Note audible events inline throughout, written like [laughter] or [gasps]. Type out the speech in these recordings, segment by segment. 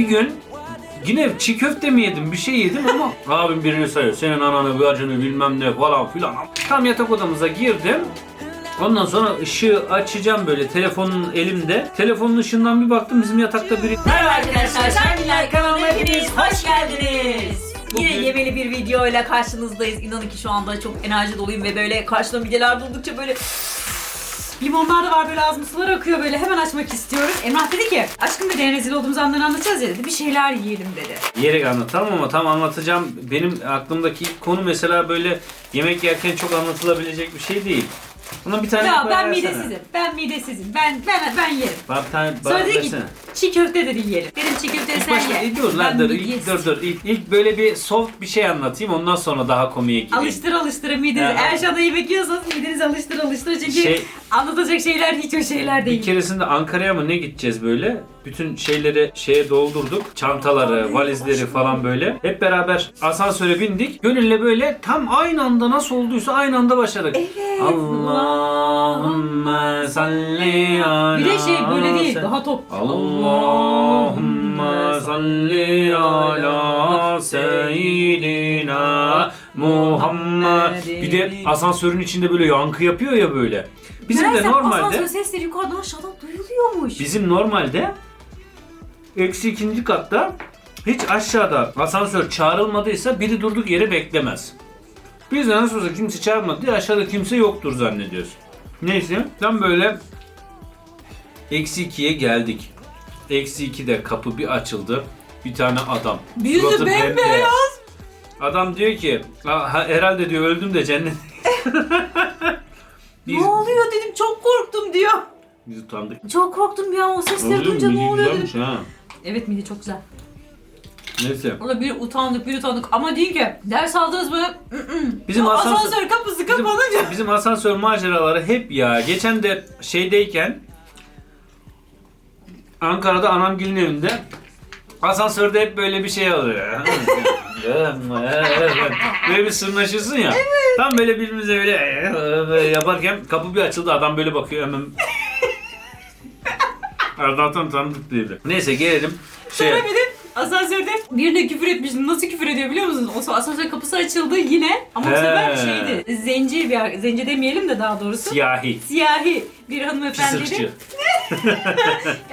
bir gün yine çiğ köfte mi yedim bir şey yedim ama [laughs] abim birini sayıyor. Senin ananı bacını bilmem ne falan filan. Tam yatak odamıza girdim. Ondan sonra ışığı açacağım böyle telefonun elimde. Telefonun ışığından bir baktım bizim yatakta biri Merhaba arkadaşlar, Şengiler kanalına hepiniz hoş geldiniz. Yine Bugün- yemeli bir video ile karşınızdayız. İnanın ki şu anda çok enerji doluyum ve böyle karşıma videolar buldukça böyle Limonlar da var böyle ağzım sular akıyor böyle hemen açmak istiyorum. Emrah dedi ki aşkım dedi en rezil olduğumuz anları anlatacağız ya dedi bir şeyler yiyelim dedi. Yiyerek anlatalım ama tam anlatacağım. Benim aklımdaki konu mesela böyle yemek yerken çok anlatılabilecek bir şey değil. Buna bir tane Ya ben versene. midesizim, ben midesizim, ben ben ben yerim. Bana bir tane Sonra bana dedi ki versene. çiğ köfte dedi yiyelim. Dedim çiğ köfteyi İlk sen başta ye. ne diyoruz lan Ben dur, ilk, midesiz. dur dur ilk, ilk böyle bir soft bir şey anlatayım ondan sonra daha komiye gireyim. Alıştır alıştır midenizi. Ya. Eğer şu anda yemek yiyorsanız midenizi alıştır alıştır. Çünkü Şey- anlatacak şeyler hiç o şeyler Bir değil. keresinde Ankara'ya mı ne gideceğiz böyle? Bütün şeyleri şeye doldurduk. Çantaları, valizleri falan böyle. Hep beraber asansöre bindik. Gönül'le böyle tam aynı anda nasıl olduysa aynı anda başladık. Evet. Allahümme salli ala Bir de şey böyle değil se- daha top. Allahümme salli ala seyyidina Muhammed. Bir de asansörün içinde böyle yankı yapıyor ya böyle. Bizim de normalde asansör sesleri yukarıdan aşağıdan duyuluyormuş. Bizim normalde eksi ikinci katta hiç aşağıda asansör çağrılmadıysa biri durduk yere beklemez. Biz de nasıl olsa kimse çağırmadı diye aşağıda kimse yoktur zannediyoruz. Neyse tam böyle eksi ikiye geldik. Eksi ikide kapı bir açıldı. Bir tane adam. Yüzü Suratı bembeyaz. bembeyaz. Adam diyor ki "Ha, herhalde diyor öldüm de cennet. Biz, [laughs] Ne oluyor dedim çok korktum diyor. biz utandık. Çok korktum ya o sesleri duyunca ne oluyor güzelmiş dedim. ha. Evet midi çok güzel. Neyse. Orada bir utandık bir utandık ama değil ki ders aldınız mı? Bizim O asansör- asansör kapısı Bizim, kapanınca. bizim asansör maceraları hep ya. Geçen de şeydeyken Ankara'da anamgilin evinde asansörde hep böyle bir şey oluyor. [laughs] böyle bir sırnaşırsın ya. Tam böyle birbirimize böyle, böyle yaparken kapı bir açıldı adam böyle bakıyor hemen. Arda'tan tanıdık dedi. Neyse gelelim. Şey, Sonra bir de asansörde birine küfür etmiştim. Nasıl küfür ediyor biliyor musunuz? O asansör kapısı açıldı yine ama bu He. sefer şeydi. Zenci bir zenci demeyelim de daha doğrusu. siyahi. Siyahi bir hanımefendiydi. Fısırcı. [laughs]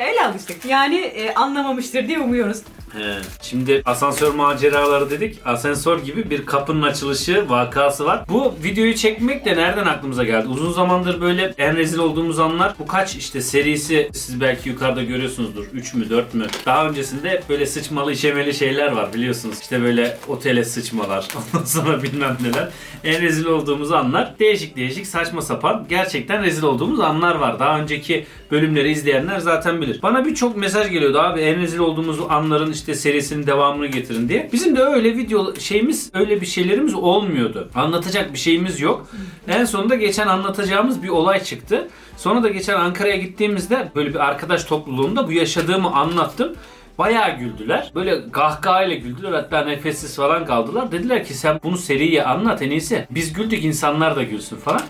Öyle alıştık. Yani e, anlamamıştır diye umuyoruz. He. Şimdi asansör maceraları dedik. Asansör gibi bir kapının açılışı vakası var. Bu videoyu çekmek de nereden aklımıza geldi? Uzun zamandır böyle en rezil olduğumuz anlar. Bu kaç işte serisi siz belki yukarıda görüyorsunuzdur. 3 mü 4 mü? Daha öncesinde hep böyle sıçmalı işemeli şeyler var biliyorsunuz. İşte böyle otele sıçmalar. [laughs] Ondan sonra bilmem neler. En rezil olduğumuz anlar. Değişik değişik saçma sapan gerçekten rezil olduğumuz anlar var. Daha önceki bölümleri izleyenler zaten bilir. Bana birçok mesaj geliyordu abi en rezil olduğumuz anların işte serisinin devamını getirin diye. Bizim de öyle video şeyimiz öyle bir şeylerimiz olmuyordu. Anlatacak bir şeyimiz yok. En sonunda geçen anlatacağımız bir olay çıktı. Sonra da geçen Ankara'ya gittiğimizde böyle bir arkadaş topluluğunda bu yaşadığımı anlattım. Bayağı güldüler. Böyle kahkahayla güldüler. Hatta nefessiz falan kaldılar. Dediler ki sen bunu seriye anlat en iyisi. Biz güldük insanlar da gülsün falan.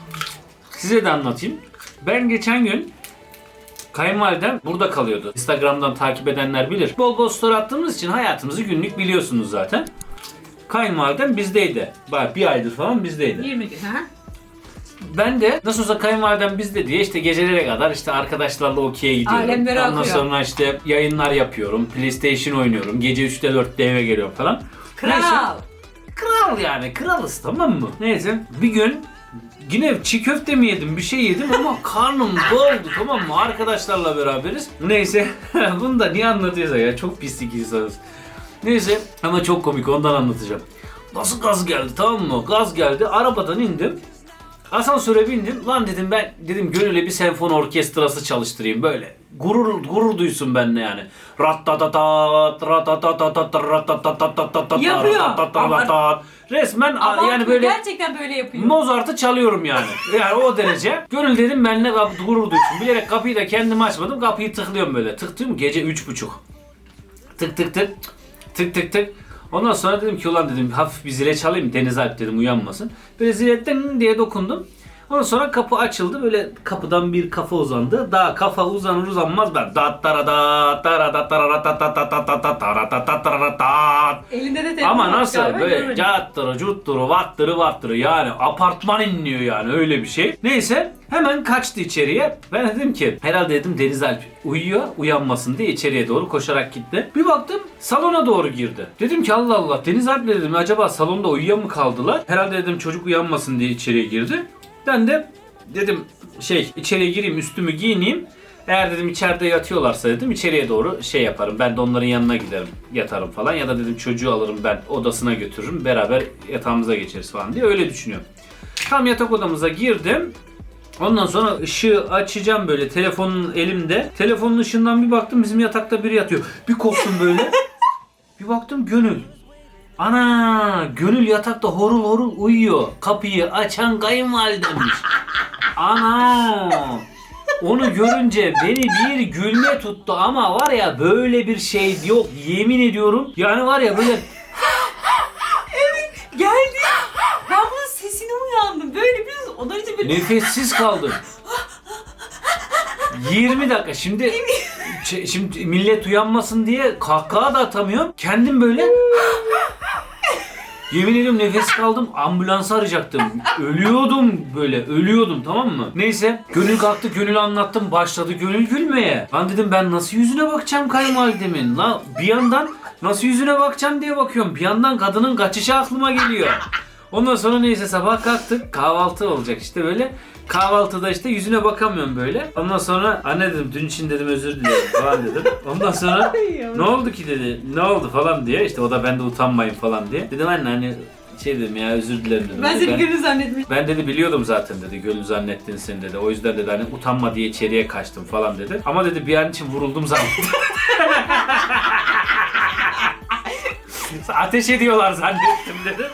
Size de anlatayım. Ben geçen gün Kayınvalidem burada kalıyordu. Instagram'dan takip edenler bilir. Bol bol story attığımız için hayatımızı günlük biliyorsunuz zaten. Kayınvalidem bizdeydi. Bak bir aydır falan bizdeydi. 20 gün. Ha? Ben de nasıl olsa kayınvalidem bizde diye işte gecelere kadar işte arkadaşlarla okey'e gidiyorum. Alemlere Ondan akıyor. sonra işte yayınlar yapıyorum. PlayStation oynuyorum. Gece 3'te 4'te eve geliyorum falan. Neyse. Kral. Kral yani kralız tamam mı? Neyse bir gün yine çiğ köfte mi yedim bir şey yedim ama [laughs] karnım doldu tamam mı? Arkadaşlarla beraberiz. Neyse [laughs] bunu da niye anlatıyorsa ya çok pislik insanız. Neyse ama çok komik ondan anlatacağım. Nasıl gaz geldi tamam mı? Gaz geldi arabadan indim. Asansöre bindim. Lan dedim ben dedim gönüle bir senfoni orkestrası çalıştırayım böyle. Gurur gurur duysun benimle yani. Yapıyor. Resmen Ama yani böyle gerçekten böyle yapıyor. Mozart'ı çalıyorum yani. Yani o derece. Gönül dedim benimle kap- gurur duysun. Bilerek kapıyı da kendim açmadım. Kapıyı tıklıyorum böyle. Tıktım gece üç buçuk. Tık tık tık. Tık tık tık. Ondan sonra dedim ki ulan dedim hafif bir zile çalayım Deniz Alp dedim uyanmasın. Böyle zile diye dokundum. Ondan sonra kapı açıldı. Böyle kapıdan bir kafa uzandı. Daha kafa uzanır uzanmaz ben. Dat tara dat tara dat tara tat tat tat tat tat tat tara tat tat tara tat. Elinde de telefon Ama var nasıl galiba, böyle görmedim. cattırı cutturu vattırı vattırı yani apartman inliyor yani öyle bir şey. Neyse hemen kaçtı içeriye. Ben dedim ki herhalde dedim Deniz Alp uyuyor uyanmasın diye içeriye doğru koşarak gitti. Bir baktım salona doğru girdi. Dedim ki Allah Allah Deniz Alp'le dedim acaba salonda uyuya mı kaldılar? Herhalde dedim çocuk uyanmasın diye içeriye girdi. Ben de dedim şey içeriye gireyim üstümü giyineyim. Eğer dedim içeride yatıyorlarsa dedim içeriye doğru şey yaparım. Ben de onların yanına giderim yatarım falan. Ya da dedim çocuğu alırım ben odasına götürürüm. Beraber yatağımıza geçeriz falan diye öyle düşünüyorum. Tam yatak odamıza girdim. Ondan sonra ışığı açacağım böyle telefonun elimde. Telefonun ışığından bir baktım bizim yatakta biri yatıyor. Bir korktum böyle. [laughs] bir baktım Gönül. Ana Gönül yatakta horul horul uyuyor. Kapıyı açan kayınvalidemmiş. Ana. Onu görünce beni bir gülme tuttu ama var ya böyle bir şey yok yemin ediyorum. Yani var ya böyle Geldi. Ben bunun sesine uyandım. Böyle biliyorsun odanın içi böyle nefessiz kaldım. 20 dakika şimdi şimdi millet uyanmasın diye kahkaha da atamıyorum. Kendim böyle Yemin ediyorum nefes kaldım ambulansı arayacaktım. Ölüyordum böyle ölüyordum tamam mı? Neyse gönül kalktı gönül anlattım başladı gönül gülmeye. Lan dedim ben nasıl yüzüne bakacağım kayınvalidemin? La bir yandan nasıl yüzüne bakacağım diye bakıyorum. Bir yandan kadının kaçışı aklıma geliyor. Ondan sonra neyse sabah kalktık kahvaltı olacak işte böyle. Kahvaltıda işte yüzüne bakamıyorum böyle. Ondan sonra anne dedim dün için dedim özür dilerim falan dedim. Ondan sonra [laughs] ne oldu ki dedi. Ne oldu falan diye. İşte o da ben de utanmayın falan diye. Dedim anne hani şey dedim ya özür dilerim dedim. ben seni gönül zannetmiştim. ben dedi biliyordum zaten dedi. Gönül zannettin sen dedi. O yüzden dedi hani utanma diye içeriye kaçtım falan dedi. Ama dedi bir an için vuruldum zannettim. [laughs] Ateş ediyorlar zannettim dedi.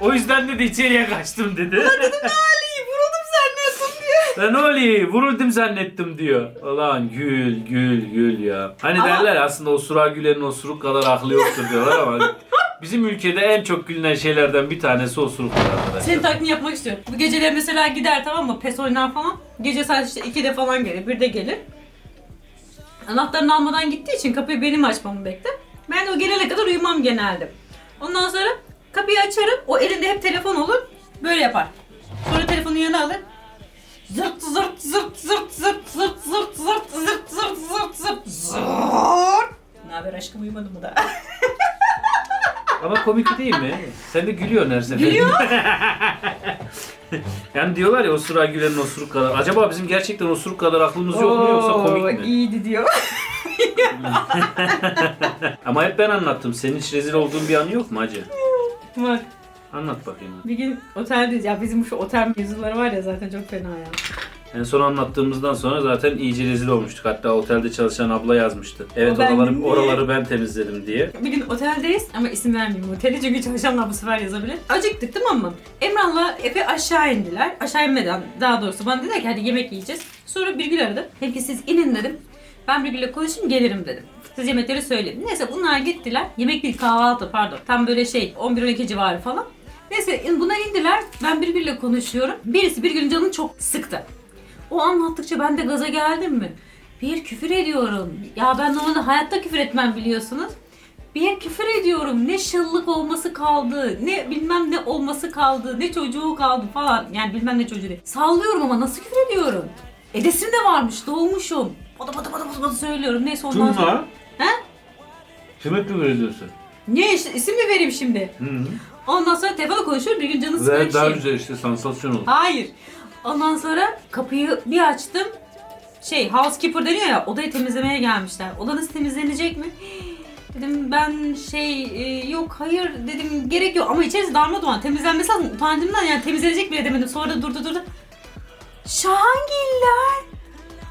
O yüzden dedi içeriye kaçtım dedi. Ali vuruldum Ben öyle vuruldum zannettim diyor. Ulan gül gül gül ya. Hani Ama- derler aslında osura gülenin osuruk kadar aklı yoktur diyorlar ama bizim ülkede en çok gülünen şeylerden bir tanesi osuruktur arkadaşlar. Senin taklidini yapmak istiyorum. Bu geceleri mesela gider tamam mı? Pes oynar falan. Gece saat işte 2'de falan gelir. 1'de gelir. Anahtarını almadan gittiği için kapıyı benim açmamı bekler. Ben de o gelene kadar uyumam genelde. Ondan sonra kapıyı açarım. O elinde hep telefon olur. Böyle yapar. Sonra telefonu yanına alır. Zırt zırt zırt zırt zırt zırt zırt zırt zırt zırt zırt zırt zırt. Ne haber aşkım uyumadın mı da? Ama komik değil mi? Sen de gülüyorsun her seferinde. Gülüyor. yani diyorlar ya osura gülenin osuruk kadar. Acaba bizim gerçekten osuruk kadar aklımız yok mu yoksa komik mi? İyiydi diyor. Ama hep ben anlattım. Senin hiç rezil olduğun bir anı yok mu hacı? Bak. Anlat bakayım. Bir gün oteldeyiz. Ya bizim şu otel mevzuları var ya zaten çok fena ya. En son anlattığımızdan sonra zaten iyice rezil olmuştuk. Hatta otelde çalışan abla yazmıştı. Evet bendim oraları, oraları ben temizledim diye. Bir gün oteldeyiz ama isim vermeyeyim oteli çünkü çalışanlar bu sefer yazabilir. Acıktık tamam mı? Emrah'la Efe aşağı indiler. Aşağı inmeden daha doğrusu bana dediler ki hadi yemek yiyeceğiz. Sonra Birgül aradı. Dedim ki siz inin dedim. Ben Birgül'le konuşayım gelirim dedim. Siz yemekleri söyleyin. Neyse bunlar gittiler. Yemek değil kahvaltı pardon. Tam böyle şey 11-12 civarı falan. Neyse bunlar indiler. Ben Birgül'le konuşuyorum. Birisi Birgül'ün canını çok sıktı. O anlattıkça ben de gaza geldim mi? Bir küfür ediyorum. Ya ben normalde hayatta küfür etmem biliyorsunuz. Bir küfür ediyorum. Ne şıllık olması kaldı. Ne bilmem ne olması kaldı. Ne çocuğu kaldı falan. Yani bilmem ne çocuğu değil. Sallıyorum ama nasıl küfür ediyorum? Edesim de varmış. Doğmuşum. Bada bada bada bada, bada söylüyorum. Neyse ondan sonra. He? Kime küfür ediyorsun? Niye işte isim mi vereyim şimdi? Hı -hı. Ondan sonra telefona konuşuyorum. Bir gün canı sıkıyor Ve daha şey. güzel işte sansasyon oldu. Hayır. Ondan sonra kapıyı bir açtım. Şey housekeeper deniyor ya odayı temizlemeye gelmişler. Odanız temizlenecek mi? [gasps] Dedim ben şey e, yok hayır dedim gerek yok ama içerisi darmadağın temizlenmesi lazım utancımdan yani temizlenecek bile demedim sonra durdu durdu. Şahangiller.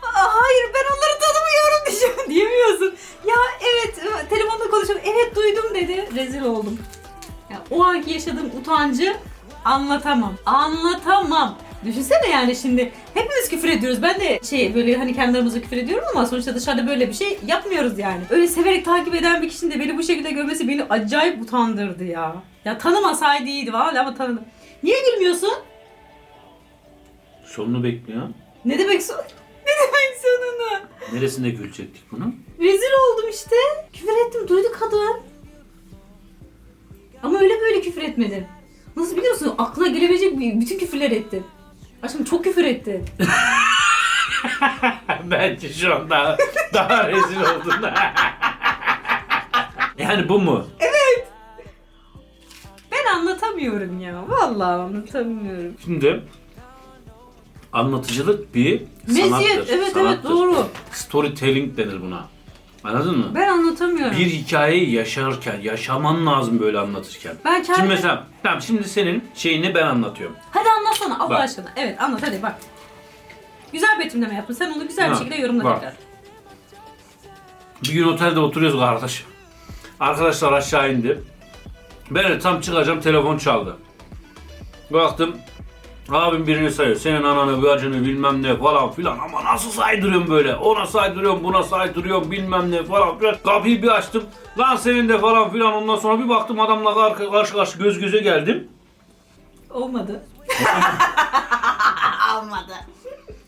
Hayır ben onları tanımıyorum diyeceğim [laughs] diyemiyorsun. Ya evet telefonda konuşuyorum evet rezil oldum. Ya, o anki yaşadığım utancı anlatamam. Anlatamam. Düşünsene yani şimdi hepimiz küfür ediyoruz. Ben de şey böyle hani kendi aramızda küfür ediyorum ama sonuçta dışarıda böyle bir şey yapmıyoruz yani. Öyle severek takip eden bir kişinin de beni bu şekilde görmesi beni acayip utandırdı ya. Ya tanımasaydı iyiydi valla ama tanıdım. Niye gülmüyorsun? Sonunu bekliyor. Ne demek son? [laughs] Ne demek sonunu? Neresinde gülecektik bunu? Rezil oldum işte. Küfür ettim. Duydu kadın. Küfür etmedim. Nasıl biliyorsun? Aklına gelebilecek bütün küfürler ettim. Aşkım çok küfür ettin. [laughs] Bence şu an daha, daha rezil oldun. [laughs] yani bu mu? Ben anlatamıyorum ya. Vallahi anlatamıyorum. Şimdi anlatıcılık bir Meziyet. sanattır. Evet sanattır. evet doğru. Storytelling denir buna. Anladın mı? Ben anlatamıyorum. Bir hikayeyi yaşarken, yaşaman lazım böyle anlatırken. Ben kendim... Şimdi mesela, tamam şimdi senin şeyini ben anlatıyorum. Hadi anlatsana Allah Bak. aşkına. Evet anlat hadi bak. Güzel betimleme yaptın. Sen onu güzel bir Ha, şekilde yorumla bak. tekrar. Bir gün otelde oturuyoruz kardeş. Arkadaşlar aşağı indi. Ben de tam çıkacağım telefon çaldı. Baktım abim birini sayıyor. Senin ananı bacını bilmem ne falan filan ama nasıl saydırıyorum böyle. Ona saydırıyorum buna saydırıyorum bilmem ne falan filan. Kapıyı bir açtım. Lan senin de falan filan ondan sonra bir baktım adamla karşı karşı, karşı göz göze geldim. Olmadı. [laughs] Olmadı.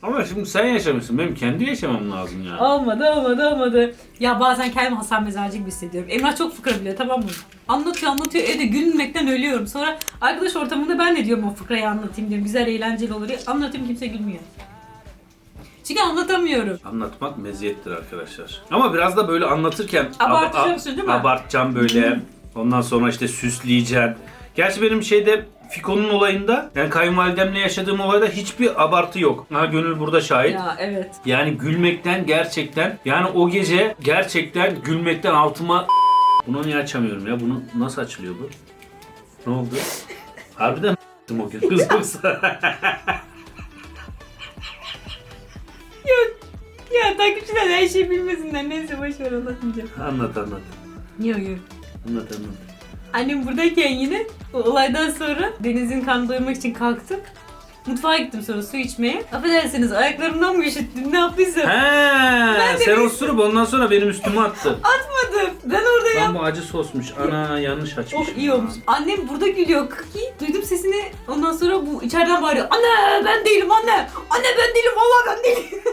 Ama şimdi sen yaşamışsın. Benim kendi yaşamam lazım ya. Olmadı, olmadı, olmadı. Ya bazen kendimi Hasan Mezarcı gibi hissediyorum. Emrah çok fıkra biliyor tamam mı? Anlatıyor, anlatıyor. Evde gülmekten ölüyorum. Sonra arkadaş ortamında ben de diyorum o fıkrayı anlatayım diyorum. Güzel, eğlenceli olur. Anlatayım kimse gülmüyor. Çünkü anlatamıyorum. Anlatmak meziyettir arkadaşlar. Ama biraz da böyle anlatırken Abartacaksın ab- değil mi? Abartacağım böyle. Ondan sonra işte süsleyeceksin. Gerçi benim şeyde Fiko'nun olayında yani kayınvalidemle yaşadığım olayda hiçbir abartı yok. Ha Gönül burada şahit. Ya evet. Yani gülmekten gerçekten yani o gece gerçekten gülmekten altıma [laughs] bunu niye açamıyorum ya? Bunu nasıl açılıyor bu? Ne oldu? [laughs] Harbiden mi o gün kız yoksa? Yok. Ya takipçiler her şeyi bilmesinler. Neyse boşver anlatmayacağım. anlat anlat. Yok yok. Anlat anlat. Annem buradayken yine o olaydan sonra Deniz'in karnını doyurmak için kalktım. Mutfağa gittim sonra su içmeye. Affedersiniz ayaklarımdan mı üşüttüm ne yaptıysam. He, sen osurup ondan sonra benim üstüme attın. Atmadım. Ben orada Lan yap. bu acı sosmuş. Ana yanlış açmış. Oh iyi olmuş. Annem burada gülüyor. Kaki. Duydum sesini. Ondan sonra bu içeriden bağırıyor. Anne ben değilim anne. Anne ben değilim vallahi ben değilim.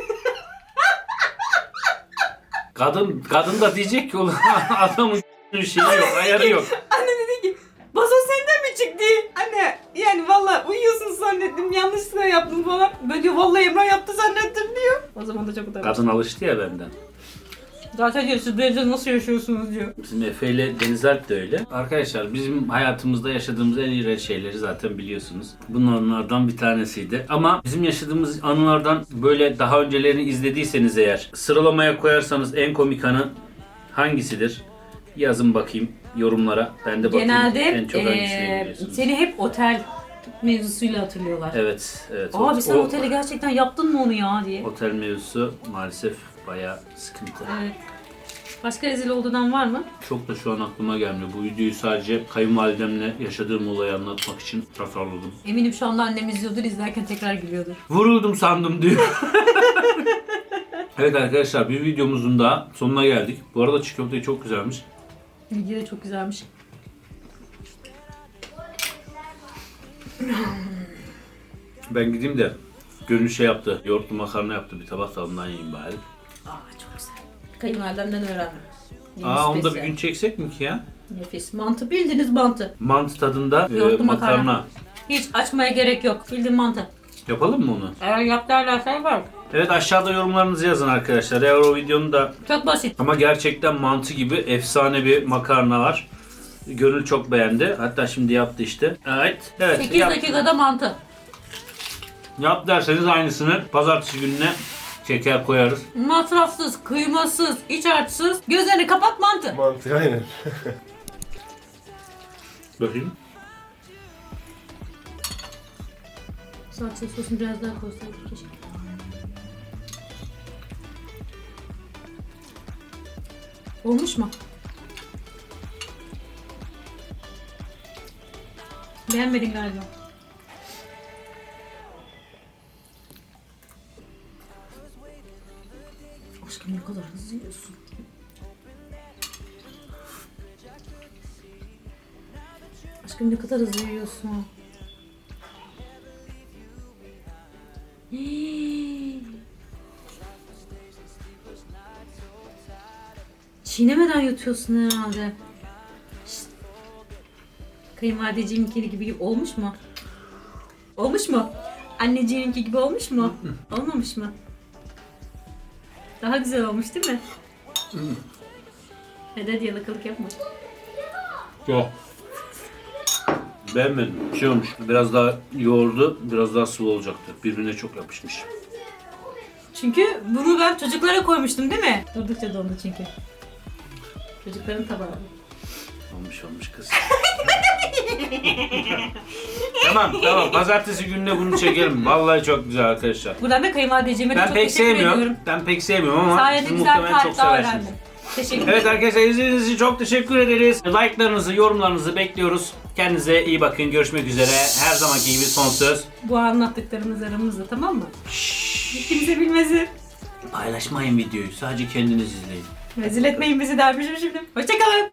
Kadın kadın da diyecek ki ulan [laughs] adamın [laughs] şeyi yok, ayarı yok. Anne dedi ki Bazo mi çıktı? Anne yani vallahi uyuyorsun zannettim yanlışlıkla yaptım falan. Diyor vallahi Emrah yaptı zannettim diyor. O zaman da çok utanmış. Kadın alıştı ya benden. Zaten diyor siz evde nasıl yaşıyorsunuz diyor. Bizim Efe ile Deniz Alp de öyle. Arkadaşlar bizim hayatımızda yaşadığımız en iğrenç şeyleri zaten biliyorsunuz. Bunlardan bir tanesiydi. Ama bizim yaşadığımız anılardan böyle daha öncelerini izlediyseniz eğer sıralamaya koyarsanız en komik anı hangisidir? Yazın bakayım yorumlara. Ben de bakayım Genelde en çok hangisini biliyorsunuz. seni hep otel mevzusuyla hatırlıyorlar. Evet, evet. Abi O- sen o- otele gerçekten yaptın mı onu ya diye. Otel mevzusu maalesef bayağı sıkıntı. Evet. Başka rezil olduğundan var mı? Çok da şu an aklıma gelmiyor. Bu videoyu sadece kayınvalidemle yaşadığım olayı anlatmak için tasarladım. Eminim şu anda annem izliyordur, izlerken tekrar gülüyordur. Vuruldum sandım diyor. [laughs] evet arkadaşlar bir videomuzun da sonuna geldik. Bu arada köfte çok güzelmiş. Video da çok güzelmiş. Ben gideyim de gönül şey yaptı. Yoğurtlu makarna yaptı. Bir tabak da ondan yiyeyim bari. Aa çok güzel. Kayınvalidemden öğrendim. Yeni Aa onu da bir spesiyel. gün çeksek mi ki ya? Nefis. Mantı bildiğiniz mantı. Mantı tadında e, Yoğurtlu makarna. makarna. Hiç açmaya gerek yok. Bildiğin mantı. Yapalım mı onu? Eğer yap derlerse yapar. Evet aşağıda yorumlarınızı yazın arkadaşlar. Eğer o videonun da Çok basit. Ama gerçekten mantı gibi efsane bir makarna var. Gönül çok beğendi. Hatta şimdi yaptı işte. Evet. Evet. 8 Yap, dakikada mantı. yap derseniz aynısını pazartesi gününe çeker koyarız. Masrafsız, kıymasız, iç harçsız. Gözlerini kapat mantı. Mantığı aynen. Bakayım. Salça sosunu biraz daha koysaydık keşke. Olmuş mu? Beğenmedin galiba. Aşkım ne kadar hızlı yiyorsun. Aşkım ne kadar hızlı yiyorsun. Çiğnemeden yutuyorsun herhalde. Şşt. Kayınvalideciğiminki gibi olmuş mu? Olmuş mu? Anneciğiminki gibi olmuş mu? [laughs] Olmamış mı? Daha güzel olmuş değil mi? Hadi hadi yalakalık yapma. Yok. Beğenmedim. Şey olmuş. Biraz daha yoğurdu, biraz daha sıvı olacaktı. Birbirine çok yapışmış. Çünkü bunu ben çocuklara koymuştum değil mi? Durdukça dondu çünkü. Çocukların tabağı. Olmuş olmuş kız. tamam tamam. Pazartesi gününe bunu çekelim. Vallahi çok güzel arkadaşlar. Buradan da kayınvalideciğime de Ben çok pek teşekkür sevmiyorum. ediyorum. Ben pek sevmiyorum ama Sayede siz güzel muhtemelen çok tarif daha seversiniz. öğrendim. Teşekkür Evet ederim. arkadaşlar izlediğiniz için çok teşekkür ederiz. Like'larınızı, yorumlarınızı bekliyoruz. Kendinize iyi bakın. Görüşmek üzere. Her zamanki gibi son söz. Bu anlattıklarımız aramızda tamam mı? Kimse bilmezi. Paylaşmayın videoyu. Sadece kendiniz izleyin. Rezil etmeyin bizi dermişim şimdi. Hoşçakalın.